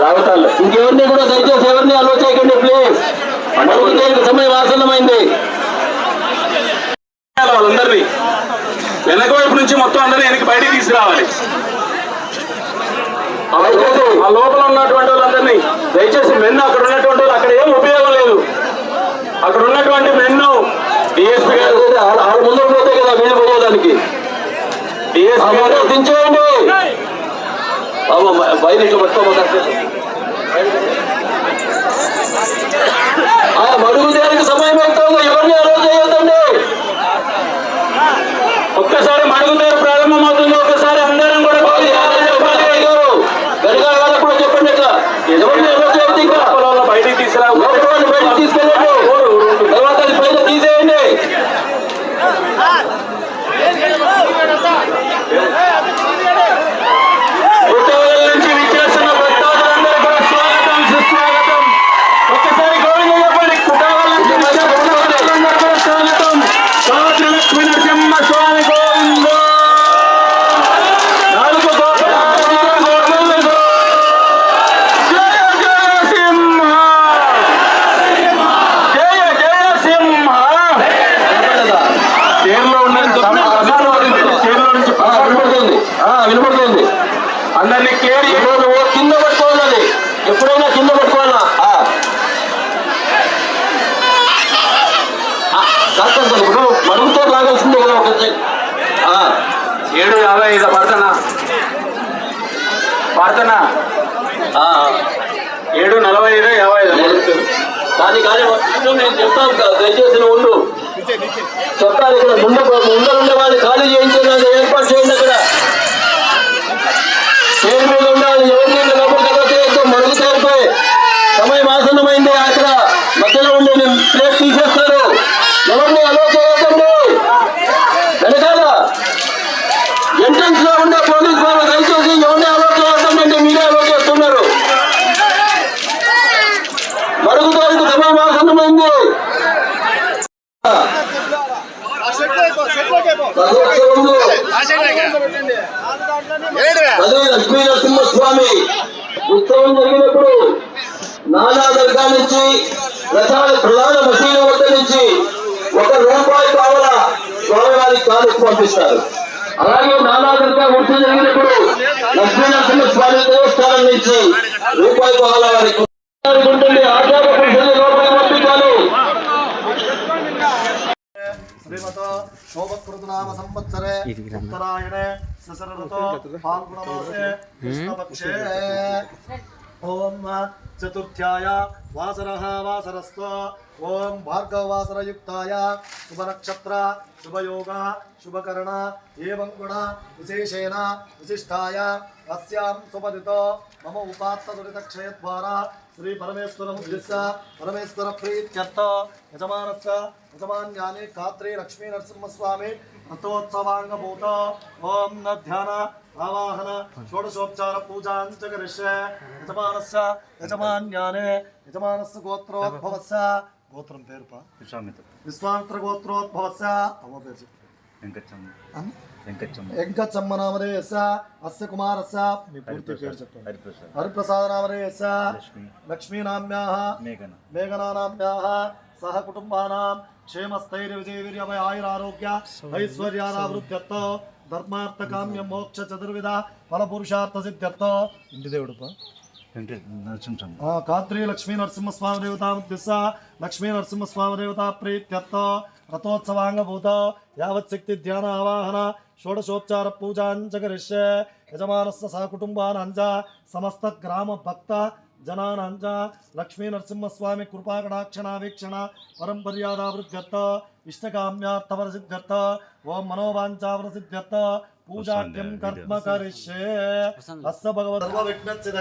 లాగుతాను ఇంకెవరిని కూడా దయచేసి ఎవరిని అలో చేయకండి ప్లీజ్. సమయం ఆసన్నమైంది. వాళ్ళందరినీ వెనక వైపు నుంచి మొత్తం అందరినీ వెనక్కి బయటికి తీసుకురావాలి. ఆ లోపల ఉన్నటువంటి వాళ్ళందరినీ దయచేసి మెన్ను అక్కడ ఉన్నటువంటి వాళ్ళు అక్కడ ఏం ఉపయోగం లేదు. అక్కడ ఉన్నటువంటి మెన్ను డిఎస్పీ గారు ముందు పోతే కదా వీళ్ళు పోవడానికి డిఎస్పీ గారు దించేయండి బాబు బయట ఇట్లా పట్టుకోబోతారు ఆ మడుగు దేనికి సమయం అవుతుందో ఎవరిని అలో చేయొద్దండి ఒక్కసారి మడుగుతారు ప్రారంభమవుతుంది ఒక్కసారి అందరం కూడా బాబు, ఎవరైనా చెప్పాలి గారు. వెనక వాళ్ళకు కూడా చెప్పండి ఇట్లా ఎవరిని అలో చేయొద్దు ఇంకా లోపల వాళ్ళ బయటికి తీసుకురా లోపల వాళ్ళు బయటకు తీసుకెళ్ళండి తర్వాత అది పైన తీసేయండి పుట్టవల నుంచి విచ్చేస్తున్న భక్తాదులందరూ కూడా స్వాగతం సుస్వాగతం ఒక్కసారి గౌరవం చెప్పండి పుట్టవల నుంచి వచ్చే భక్తాదులందరూ కూడా స్వాగతం సాత్రి లక్ష్మీ నరసింహ స్వామి గోవింద నాలుగు గోపురాలు, ఐదు గోపురాలు. జయ జయ సింహ జయ జయ సింహ తేరులో ఉన్నది ప్రసాదం వస్తుంది. తేరులో నుంచి ఆ, ప్రసాదం వినపడుతుంది ఆ, వినపడుతుంది అందరినీ క్లియర్ నువ్వు కింద పట్టుకోవాలి ఎప్పుడైనా కింద పట్టుకోవాలా. ఇప్పుడు మరుగుతో లాగాల్సిందే కదా ఒక ఏడు యాభై ఐదు పడతనా? పడతనా? ఆ, ఏడు నలభై ఐదు యాభై ఐదు. కానీ కానీ ముందు నేను చెప్తాను కదా, దయచేసి నువ్వు ఉండు. చెప్తాను ఇక్కడ ముందు ముందర ఉండే వాళ్ళని ఖాళీ చేయించేది ఏర్పాటు చేయండి అక్కడ పేరు మీద ఉండాలి ఎవరిని లోపల కదా చేయొద్దు మరుగు తేలిపోయి సమయం ఆసన్నమైంది అక్కడ మధ్యలో ఉండే ప్లేట్ తీసేస్తారు ఎవరిని అలో చేయొద్దండి వెనకాల ఎంట్రన్స్లో ఉండే పోలీస్ వాళ్ళు దయచేసి ఎవరిని అలో చేయొద్దండి మీరే అలో చేస్తున్నారు మరుగుదోడికి సమయం ఆసన్నమైంది అదే లక్ష్మీ నరసింహ స్వామి ఉత్సవం జరిగినప్పుడు నానా దర్గా నుంచి ప్రధాన మసీదు వద్ద నుంచి ఒక రూపాయి కావాల స్వామివారికి కానుక పంపిస్తారు. అలాగే నానా దుర్గా ఉత్సవం జరిగినప్పుడు లక్ష్మీనరసింహ స్వామి దేవస్థానం నుంచి రూపాయి కావాల వారికి. ఉంటుంది. ఆచార పురుషులు లోపలికి పంపించాలి శ్రీమతో శోభకృతనామ సంవత్సరే ఉత్తరాయణే సశరతో ఫాల్గుణమాసే కృష్ణపక్షే. ఓం చతుర్థ్యాయ వాసర వాసరస్వ. ఓం భార్గవవాసరయుక్తాయ శుభనక్షత్ర శుభయోగ శుభకరణ ఏం గుణ విశేషేణ విశిష్టాయ. అస్యాం సుపదితో మమ ఉపాత్తదురితక్షయద్వారా శ్రీ పరమేశ్వరం పరమేశ్వరముద్దిశ్య పరమేశ్వర ప్రీత్యర్థ యజమానస్య యజమాన్యాని కాత్రి లక్ష్మీ నరసింహస్వామి రథోత్సవాంగభూత. ఓం న ధ్యాన ఆవాహన షోడశోపచార పూజాంచ కరిష్యే యజమానస్య యజమాన్యానే యజమానస్య గోత్రోద్భవస్య. గోత్రం పేరు పా విశ్వామిత్ర. విశ్వామిత్ర గోత్రోద్భవస్య. అమ్మ పేరు అమ్మ? వెంకచ్చమ్మ వెంకచ్చమ్మ నామధేయస్య అస్య కుమారస్య మీ పూర్తి పేరు చెప్పండి. హరిప్రసాద్. హరిప్రసాద లక్ష్మి. మేఘన. మేఘనానామ్యాः సహ కుటుంబానాం. క్షేమస్థైర్య విజయవీర్యమయ ఆయురారోగ్య ఐశ్వర్యానావృద్ధ్యర్థ ధర్మార్థ కామ్య మోక్ష చతుర్విధ ఫలపురుషార్థ సిద్ధ్యర్థ ఇంటి దేవుడు పా. వెంకట నరసింహమ్మ ఆ, కాత్రి లక్ష్మీ నరసింహస్వామి దేవతాముద్దిశ లక్ష్మీ నరసింహస్వామి దేవత ప్రీత్యర్థ రథోత్సవాంగభూత యావచ్చక్తి ధ్యాన ఆవాహన షోడశోపచార పూజాంచ కరిష్యే యజమానస్య సహకుటుంబానాంచ సమస్త గ్రామ భక్త जनानां च लक्ष्मीनरसिंहस्वामी कृपाकटाक्षणावीक्षण परम्पर्यादावृद्ध्यर्थ इष्टकाम्यार्थवरसिद्ध्यर्थ ओम पूजा किम कर्म करिष्ये। अस्स अस्य भगवत् सर्वविघ्नस्य